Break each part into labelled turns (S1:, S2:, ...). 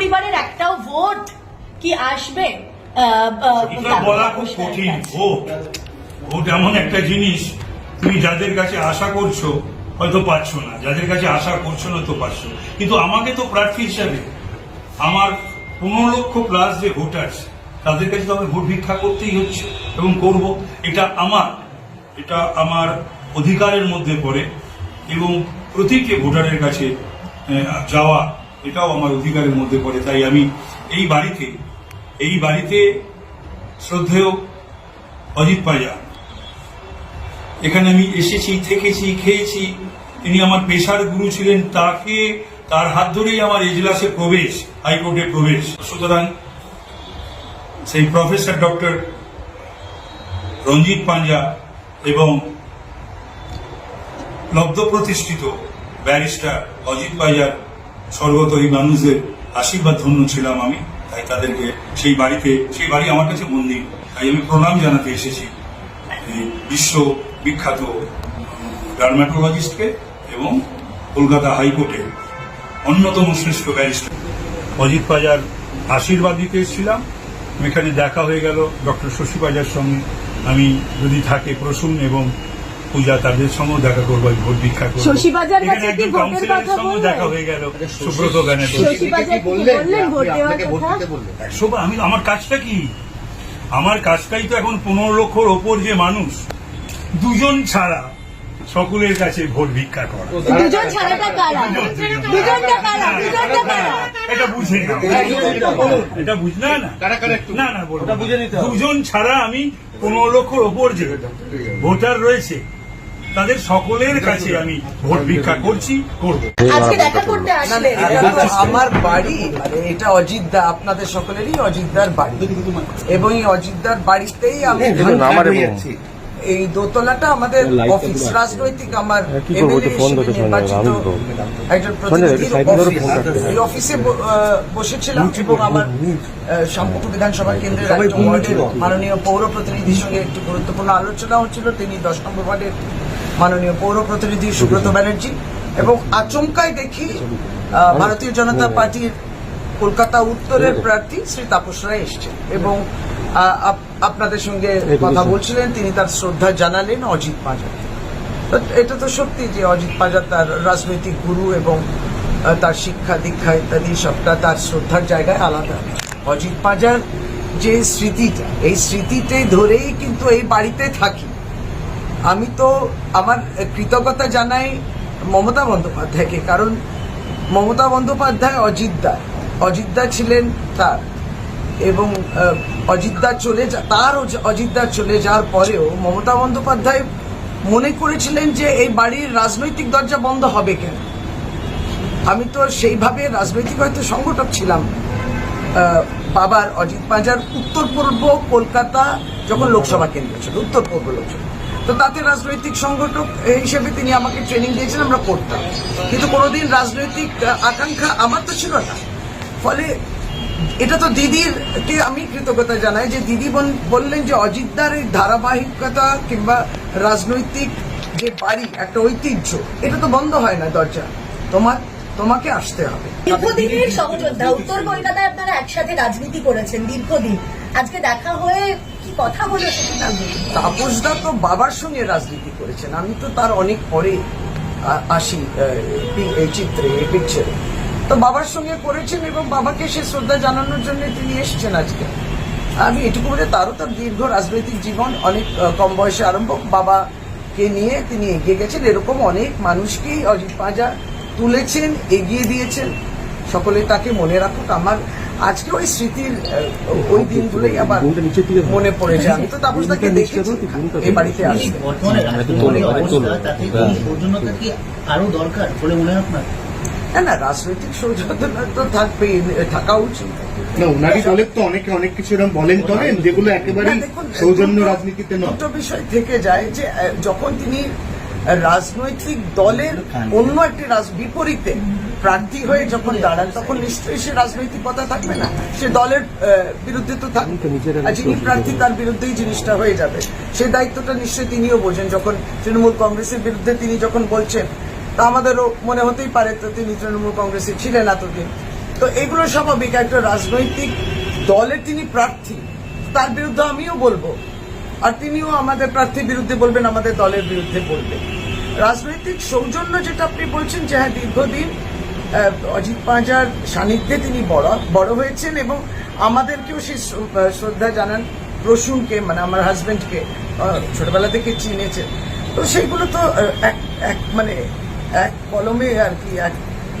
S1: পরিবারের একটাও ভোট কি আসবে?
S2: এটা বলা খুব কঠিন ভোট। ভোট এমন একটা জিনিস তুমি যাদের কাছে আশা করছ হয়তো পাচ্ছ না। যাদের কাছে আশা করছ না তো পাচ্ছ কিন্তু আমাকে তো প্রার্থী হিসাবে আমার পনেরো লক্ষ প্লাস যে ভোটার্স তাদের কাছে তো আমি ভোট ভিক্ষা করতেই হচ্ছে এবং করব। এটা আমার এটা আমার অধিকারের মধ্যে পড়ে এবং প্রতিটি ভোটারের কাছে যাওয়া এটাও আমার অধিকারের মধ্যে পড়ে, তাই আমি এই বাড়িতে এই বাড়িতে শ্রদ্ধেয় অজিত পাজা। এখানে আমি এসেছি, থেকেছি, খেয়েছি। তিনি আমার পেশার গুরু ছিলেন, তাকে, তার হাত ধরেই আমার এজলাসে প্রবেশ, হাইকোর্টে প্রবেশ। সুতরাং সেই প্রফেসর ডক্টর রঞ্জিত পাঞ্জা এবং লব্ধ প্রতিষ্ঠিত ব্যারিস্টার অজিত পাইজার সর্বতরী মানুষদের আশীর্বাদ ধন্য ছিলাম আমি, তাই তাদেরকে সেই বাড়িতে, সেই বাড়ি আমার কাছে মন্দির, তাই আমি প্রণাম জানাতে এসেছি। বিশ্ব বিখ্যাত ডার্মাটোলজিস্টকে এবং কলকাতা হাইকোর্টের অন্যতম শ্রেষ্ঠ ব্যারিস্টার। অজিত পাজার আশীর্বাদ দিতে এসেছিলাম। এখানে দেখা হয়ে গেল ডক্টর শশী পাজার সঙ্গে। আমি যদি থাকে প্রসূন এবং পূজা তাদের সঙ্গেও দেখা করব আমি ভোট ভিক্ষা করব।
S1: শশী পাজার
S2: এখানে
S1: কাছে কি ভোটের কথা বললেন?
S2: দেখা হয়ে গেল সুব্রত গানের
S1: শশী পাজা কি বললেন? ভোট? দেওয়ার কথা?
S2: আমি আমার কাজটা কি? আমার কাজটাই তো এখন পনেরো লক্ষর ওপর যে মানুষ দুজন ছাড়া সকলের কাছে ভোট ভিক্ষা করা।
S1: দুজন ছাড়াটা কারা? দুজনটা কারা? দুজনটা কারা?
S2: এটা বুঝে না। এটা বুঝ না না। না না দুজন ছাড়া আমি পনেরো লক্ষর ওপর যে ভোটার রয়েছে তাদের সকলের কাছে আমি ভোট ভিক্ষা করছি করব।
S1: আজকে দেখা করতে
S3: না, না,
S1: আসলেন
S3: এটা তো আমার বাড়ি মানে এটা অজিতদা আপনাদের সকলেরই অজিতদার বাড়ি। এবং এই অজিতদার বাড়িতেই আমি এই দোতলাটা আমাদের অফিস রাজনৈতিক আমার নির্বাচিত একজন প্রতিনিধির অফিস। এই অফিসে বসেছিলাম এবং আমার আহ, শামপুকুর বিধানসভা কেন্দ্রের মাননীয় পৌর প্রতিনিধির সঙ্গে একটি গুরুত্বপূর্ণ আলোচনা হচ্ছিল তিনি দশ নম্বর ওয়ার্ডের মাননীয় পৌর প্রতিনিধি সুব্রত ব্যানার্জি এবং আচমকাই দেখি ভারতীয় জনতা পার্টির কলকাতা উত্তরের প্রার্থী শ্রী তাপস রায় এসছেন এবং আপনাদের সঙ্গে কথা বলছিলেন তিনি তার শ্রদ্ধা জানালেন অজিত পাজার। এটা তো সত্যি যে অজিত পাজার তার রাজনৈতিক গুরু এবং তার শিক্ষা দীক্ষা ইত্যাদি সবটা তার শ্রদ্ধার জায়গায় আলাদা। অজিত পাজার যে স্মৃতিটা এই স্মৃতিতে ধরেই কিন্তু এই বাড়িতে থাকি। আমি তো আমার কৃতজ্ঞতা জানাই মমতা বন্দ্যোপাধ্যায়কে, কারণ মমতা বন্দ্যোপাধ্যায় অজিতদা অজিতদা ছিলেন তার। এবং অজিতদা চলে যা, তার অজ- অজিতদা চলে যাওয়ার পরেও মমতা বন্দ্যোপাধ্যায় মনে করেছিলেন যে এই বাড়ির রাজনৈতিক দরজা বন্ধ হবে কেন? আমি তো সেইভাবে রাজনৈতিক হয়তো সংগঠক ছিলাম। বাবার অজিত পাঁজার উত্তর পূর্ব কলকাতা যখন লোকসভা কেন্দ্র ছিল উত্তর পূর্ব লোকসভা। তো তাতে রাজনৈতিক সংগঠক হিসেবে তিনি আমাকে ট্রেনিং দিয়েছেন, আমরা করতাম। কিন্তু কোনোদিন রাজনৈতিক আকাঙ্ক্ষা আমার তো ছিল না। ফলে এটা তো দিদির কে আমি কৃতজ্ঞতা জানাই যে দিদি বল- বললেন যে অজিতদার এই ধারাবাহিকতা কিংবা রাজনৈতিক যে বাড়ি, একটা ঐতিহ্য, এটা তো বন্ধ হয় না দরজা। তোমার, তোমাকে আসতে হবে।
S1: দীর্ঘদিনের সহযোদ্ধা উত্তর কলকাতায় আপনারা একসাথে রাজনীতি করেছেন, দীর্ঘদিন। আজকে দেখা হয়ে কি কথা না
S3: তাপসদা তো বাবার সঙ্গে রাজনীতি করেছেন। আমি তো তার অনেক পরে আসি এই চিত্রে, এই পিকচারে তো বাবার সঙ্গে করেছেন এবং বাবাকে সে শ্রদ্ধা জানানোর জন্য তিনি এসেছেন আজকে। আমি এটুকু বলে তারও তার দীর্ঘ রাজনৈতিক জীবন, অনেক কম বয়সে আরম্ভ। বাবাকে নিয়ে তিনি এগিয়ে গেছেন। এরকম অনেক মানুষকেই অজিত পাঁজা তুলেছেন, এগিয়ে দিয়েছেন। সকলে তাকে মনে রাখুক, আমার আজকে ওই স্মৃতির ওই দিনগুলোই আবার মনে পড়ে যায়। আমি তো তাপসদাকে দেখেছি এই বাড়িতে
S4: আরও দরকার বলে মনে হয় আপনার?
S3: না না রাজনৈতিক সৌজন্য তো থাকবেই থাকা উচিত।
S5: না ওনারই দলের তো অনেকে অনেক কিছু এরকম বলেন যেগুলো একেবারেই
S3: দেখুন,
S5: সৌজন্য রাজনীতিতে নয়।
S3: দুটো বিষয় থেকে যায় যে যখন তিনি রাজনৈতিক দলের অন্য একটি রাজ- বিপরীতে প্রার্থী হয়ে যখন দাঁড়ান তখন নিশ্চয়ই সে রাজনৈতিক কথা থাকবে না। সে দলের বিরুদ্ধে তো থাকবে যিনি প্রার্থী তার বিরুদ্ধেই জিনিসটা হয়ে যাবে। সেই দায়িত্বটা নিশ্চয়ই তিনিও বোঝেন। যখন তৃণমূল কংগ্রেসের বিরুদ্ধে তিনি যখন বলছেন তা আমাদেরও মনে হতেই পারে তো তিনি তৃণমূল কংগ্রেসে ছিলেন এতদিন। তো এগুলো স্বাভাবিক। একটা রাজনৈতিক দলে তিনি প্রার্থী তার বিরুদ্ধে আমিও বলব। আর তিনিও আমাদের প্রার্থীর বিরুদ্ধে বলবেন আমাদের দলের বিরুদ্ধে বলবেন। রাজনৈতিক সৌজন্য যেটা আপনি বলছেন যে হ্যাঁ দীর্ঘদিন অজিত পাঁজার সান্নিধ্যে তিনি বড় বড় হয়েছেন এবং আমাদেরকেও সেই শ্রদ্ধা জানান প্রসূনকে মানে আমার হাজবেন্ডকে ছোটবেলা থেকে চিনেছেন। তো সেইগুলো তো এক এক মানে এক কলমে আর কি, এক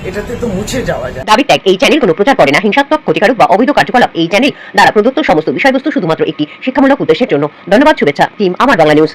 S3: এটাতে তো মুছে যাওয়া যায়।
S6: দাবি ত্যাগ, এই চ্যানেল কোনো প্রচার করে না। হিংসাত্মক, ক্ষতিকারক বা অবৈধ কার্যকলাপ এই চ্যানেল দ্বারা প্রদত্ত সমস্ত বিষয়বস্তু শুধুমাত্র একটি শিক্ষামূলক উদ্দেশ্যের জন্য। ধন্যবাদ, শুভেচ্ছা টিম আমার বাংলা নিউজ